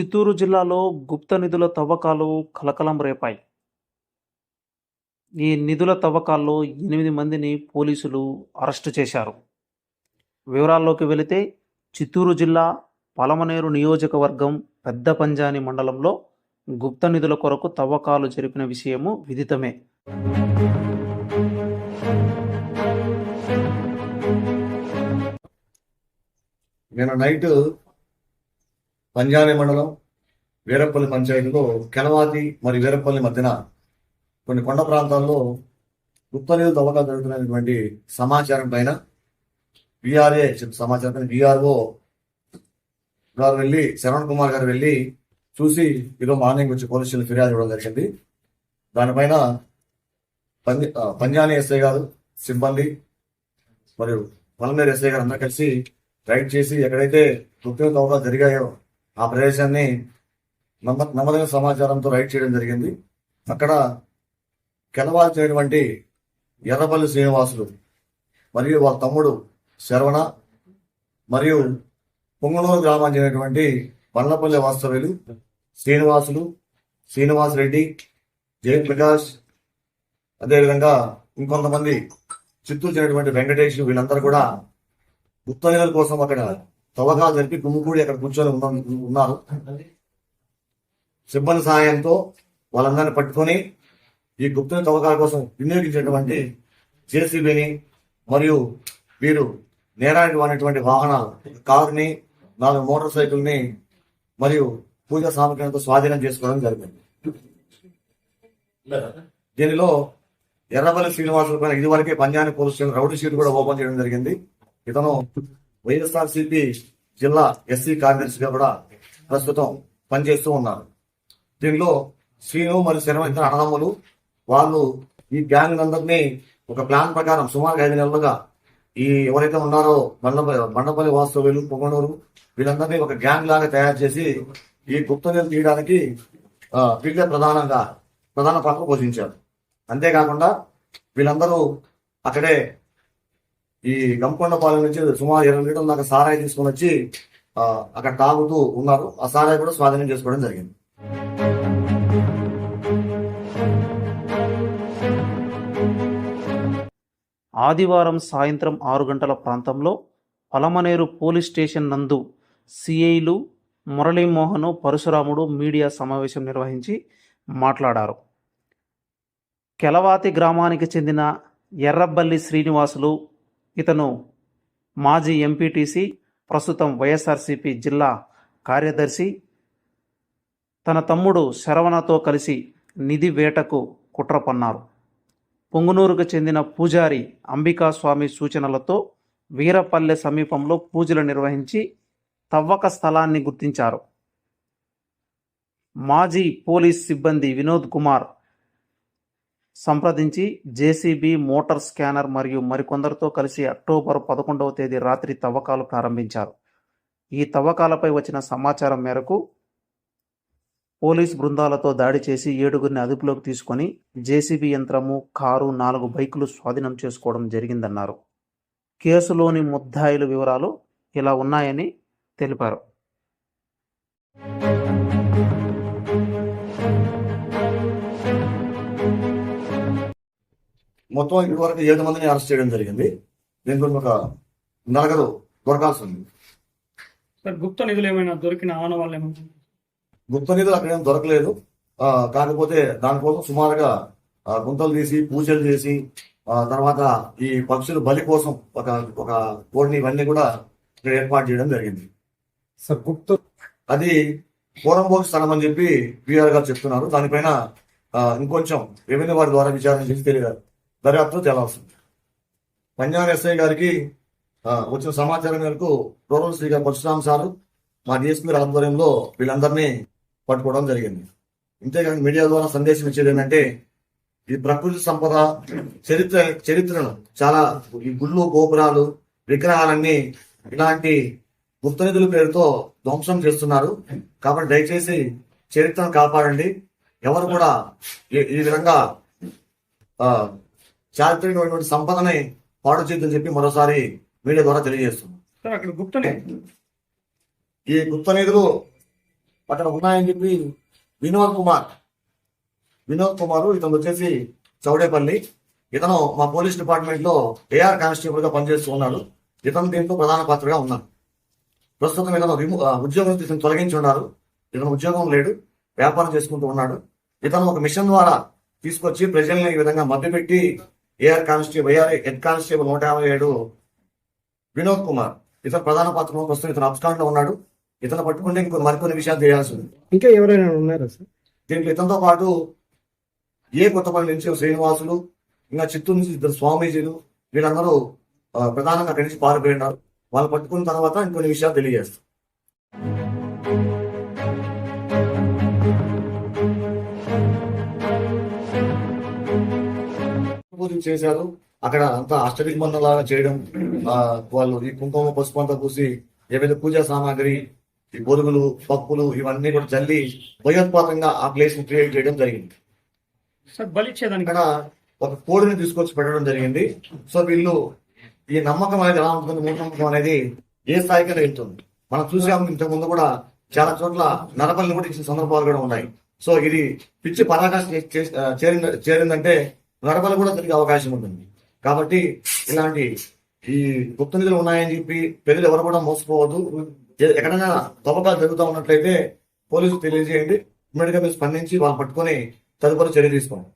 చిత్తూరు జిల్లాలో గుప్త నిధుల తవ్వకాలు కలకలం రేపాయి. ఈ నిధుల తవ్వకాల్లో ఎనిమిది మందిని పోలీసులు అరెస్టు చేశారు. వివరాల్లోకి వెళితే చిత్తూరు జిల్లా పలమనేరు నియోజకవర్గం పెద్ద పంజాని మండలంలో గుప్త నిధుల కొరకు తవ్వకాలు జరిపిన విషయము విదితమే. నేను నైట్ పంజాని మండలం వీరపల్లి పంచాయతీలో కెలవాతి మరి వీరపల్లి మధ్యన కొన్ని కొండ ప్రాంతాల్లో గుప్త నిధులు తవ్వకాలు జరుగుతున్నటువంటి సమాచారం పైన విఆర్ఏ సమాచారం విఆర్ఓ గారు వెళ్ళి శరవణ్ కుమార్ గారు వెళ్ళి చూసి ఈరోజు మార్నింగ్ వచ్చి పోలీసులు ఫిర్యాదు ఇవ్వడం జరిగింది. దానిపైన పంజ పంజాని ఎస్ఐ గారు సిబ్బంది మరియు పలమేరు ఎస్ఐ గారు అందరూ కలిసి రైడ్ చేసి ఎక్కడైతే ఉద్యోగ జరిగాయో ఆ ప్రదేశాన్ని నమ్మ నమ్మదగిన సమాచారంతో రైడ్ చేయడం జరిగింది. అక్కడ కెలవాల్సినటువంటి ఎర్రపల్లి శ్రీనివాసులు మరియు వాళ్ళ తమ్ముడు శరవణ మరియు పొంగనూరు గ్రామానికి చెందినటువంటి పండ్లపల్లి వాస్తవ్యులు శ్రీనివాసులు శ్రీనివాస్ రెడ్డి జయప్రకాష్ అదేవిధంగా ఇంకొంతమంది చిత్తూరు చెందినటువంటి వెంకటేష్ వీళ్ళందరూ కూడా గుప్త కోసం అక్కడ తవ్వకాలు జరిపి గుమ్ముకూడి అక్కడ కూర్చొని ఉన్నారు. సిబ్బంది సహాయంతో వాళ్ళందరినీ పట్టుకొని ఈ గుప్త తవ్వకాల కోసం వినియోగించినటువంటి జేసీబీని మరియు వీరు నేరానికి వాడినటువంటి వాహనాలు కారుని నాలుగు మోటార్ సైకిల్ని మరియు పూజా సామగ్రితో స్వాధీనం చేసుకోవడం జరిగింది. దీనిలో ఎర్రబల్లి శ్రీనివాసుల పైన ఇదివరకే పంజాని పోలీస్ స్టేషన్ రౌడీ షీట్ కూడా ఓపెన్ చేయడం జరిగింది. ఇతను వైఎస్ఆర్సిపి జిల్లా ఎస్సీ కార్యదర్శిగా కూడా ప్రస్తుతం పనిచేస్తూ ఉన్నారు. దీనిలో శ్రీను మరియు శరణ ఇద్దరు అన్నదమ్ములు. వాళ్ళు ఈ గ్యాంగ్ అందరినీ ఒక ప్లాన్ ప్రకారం సుమారు ఐదు నెలలుగా ఈ ఎవరైతే ఉన్నారో బండపల్లి బండపల్లి వాస్తవ్యులు పొగనూరు వీళ్ళందరినీ ఒక గ్యాంగ్ లాగా తయారు చేసి ఈ గుప్త తీయడానికి వీళ్ళే ప్రధానంగా ప్రధాన పాత్ర పోషించారు. అంతేకాకుండా వీళ్ళందరూ అక్కడే ఈ గంపొండపాలెం నుంచి సుమారు ఇరవై లీటర్లు దాకా సారాయి తీసుకొని వచ్చి అక్కడ తాగుతూ ఉన్నారు. ఆ సారాయి కూడా స్వాధీనం చేసుకోవడం జరిగింది. ఆదివారం సాయంత్రం ఆరు గంటల ప్రాంతంలో పలమనేరు పోలీస్ స్టేషన్ నందు సిఐలు మురళీమోహన్ పరశురాముడు మీడియా సమావేశం నిర్వహించి మాట్లాడారు. కెలవాతి గ్రామానికి చెందిన ఎర్రబల్లి శ్రీనివాసులు ఇతను మాజీ ఎంపీటీసీ ప్రస్తుతం వైఎస్ఆర్సీపీ జిల్లా కార్యదర్శి. తన తమ్ముడు శరవణతో కలిసి నిధి వేటకు కుట్ర పన్నారు. పొంగునూరుకు చెందిన పూజారి అంబికాస్వామి సూచనలతో వీరపల్లె సమీపంలో పూజలు నిర్వహించి తవ్వక స్థలాన్ని గుర్తించారు. మాజీ పోలీస్ సిబ్బంది వినోద్ కుమార్ సంప్రదించి జేసీబీ మోటార్ స్కానర్ మరియు మరికొందరితో కలిసి అక్టోబర్ పదకొండవ తేదీ రాత్రి తవ్వకాలు ప్రారంభించారు. ఈ తవ్వకాలపై వచ్చిన సమాచారం మేరకు పోలీస్ బృందాలతో దాడి చేసి ఏడుగురిని అదుపులోకి తీసుకొని జేసీబీ యంత్రము కారు నాలుగు బైకులు స్వాధీనం చేసుకోవడం జరిగిందన్నారు. కేసులోని ముద్దాయిల వివరాలు ఇలా ఉన్నాయని తెలిపారు. మొత్తం ఇప్పటివరకు ఏడు మందిని అరెస్ట్ చేయడం జరిగింది. దీంట్లో ఒక నలుగురు దొరకాల్సి ఉంది. సార్ గుప్త నిధులు ఏమైనా దొరికిన ఆనవాళ్ళు ఏమైనా గుప్త నిధులు అక్కడ ఏం దొరకలేదు. ఆ, కాకపోతే దానికోసం సుమారుగా గుంతలు తీసి పూజలు చేసి ఆ తర్వాత ఈ పక్షులు బలి కోసం ఒక ఒక కోడిని ఇవన్నీ కూడా ఇక్కడ ఏర్పాటు చేయడం జరిగింది. సార్ గుప్త అది పూరంబోకి స్థలం అని చెప్పి పిఆర్ గారు చెప్తున్నారు. దానిపైన ఇంకొంచెం రెవెన్యూ వారి ద్వారా విచారణ చేసి తెలియదు దర్యాప్తు తేలాల్సింది పంజాబ్ ఎస్ఐ గారికి వచ్చిన సమాచారం మేరకు రూరల్ శ్రీ గారు పరశురామ్ సారు మా డిఎస్పీ ఆధ్వర్యంలో వీళ్ళందరినీ పట్టుకోవడం జరిగింది. ఇంతేకాక మీడియా ద్వారా సందేశం ఇచ్చేది ఏంటంటే ఈ ప్రకృతి సంపద చరిత్ర చరిత్రను చాలా ఈ గుళ్ళు గోపురాలు విగ్రహాలన్నీ ఇలాంటి గుప్తనిధుల పేరుతో ధ్వంసం చేస్తున్నారు. కాబట్టి దయచేసి చరిత్రను కాపాడండి. ఎవరు కూడా ఈ ఈ విధంగా చారిత్రకమైనటువంటి సంపదని పాడు చేయొద్దని చెప్పి మరోసారి మీడియా ద్వారా తెలియజేస్తున్నాం. ఈ గుప్త నిధులు అక్కడ ఉన్నాయని చెప్పి వినోద్ కుమార్ వినోద్ కుమార్ ఇతను వచ్చేసి చౌడేపల్లి. ఇతను మా పోలీస్ డిపార్ట్మెంట్లో ఏఆర్ కానిస్టేబుల్గా పనిచేస్తూ ఉన్నాడు. ఇతను దీంట్లో ప్రధాన పాత్రగా ఉన్నాడు. ప్రస్తుతం ఇతను ఉద్యోగం ఇతను తొలగించి ఉన్నారు. ఇతను ఉద్యోగం లేడు వ్యాపారం చేసుకుంటూ ఉన్నాడు. ఇతను ఒక మిషన్ ద్వారా తీసుకొచ్చి ప్రజల్ని ఈ విధంగా మభ్యపెట్టి AR constable AR head constable నూట యాభై ఏడు వినోద్ కుమార్. ఇతను ప్రధాన పాత్రలో ప్రస్తుతం ఇతను అబ్స్కాండ్లో ఉన్నాడు. ఇతను పట్టుకుంటే ఇంకో మరికొన్ని విషయాలు చేయాల్సి ఉంది ఇంకా ఎవరైనా ఉన్నారా సార్? దీంట్లో ఇతనితో పాటు ఏ కొత్తపల్లి నుంచి శ్రీనివాసులు ఇంకా చిత్తూరు నుంచి ఇద్దరు స్వామీజీలు వీళ్ళందరూ ప్రధానంగా అక్కడి నుంచి పారిపోయినారు వాళ్ళు పట్టుకున్న తర్వాత ఇంకొన్ని విషయాలు తెలియజేస్తారు చేశారు. అక్కడ అంతా అష్టదిగ్బంధం లాగా చేయడం వాళ్ళు ఈ కుంకుమ పసుపు అంతా పూసి ఏవైతే పూజా సామాగ్రి ఈ బొరుగులు పప్పులు ఇవన్నీ కూడా చల్లి భయోత్పాతంగా ఆ ప్లేస్ని క్రియేట్ చేయడం జరిగింది. ఇక్కడ ఒక కోడిని తీసుకొచ్చి పెట్టడం జరిగింది. సో వీళ్ళు ఈ నమ్మకం అనేది ఎలా ఉంటుంది మూఢనమ్మకం అనేది ఏ స్థాయికి వెళ్తుంది? మనం చూసాము ఇంతకు ముందు కూడా చాలా చోట్ల నరబలిని కూడా ఇచ్చిన సందర్భాలు కూడా ఉన్నాయి. సో ఇది పిచ్చి పరాకాశ చేరింద చేరిందంటే నరబలి కూడా జరిగే అవకాశం ఉంటుంది. కాబట్టి ఇలాంటి ఈ గుప్త నిధులు ఉన్నాయని చెప్పి ప్రజలు ఎవరు కూడా మోసపోవద్దు. ఎక్కడైనా తవ్వకాలు జరుగుతూ ఉన్నట్లయితే పోలీసులు తెలియజేయండి. ఇమ్మీడియట్గా మీరు స్పందించి వాళ్ళు పట్టుకొని తదుపరి చర్య తీసుకోండి.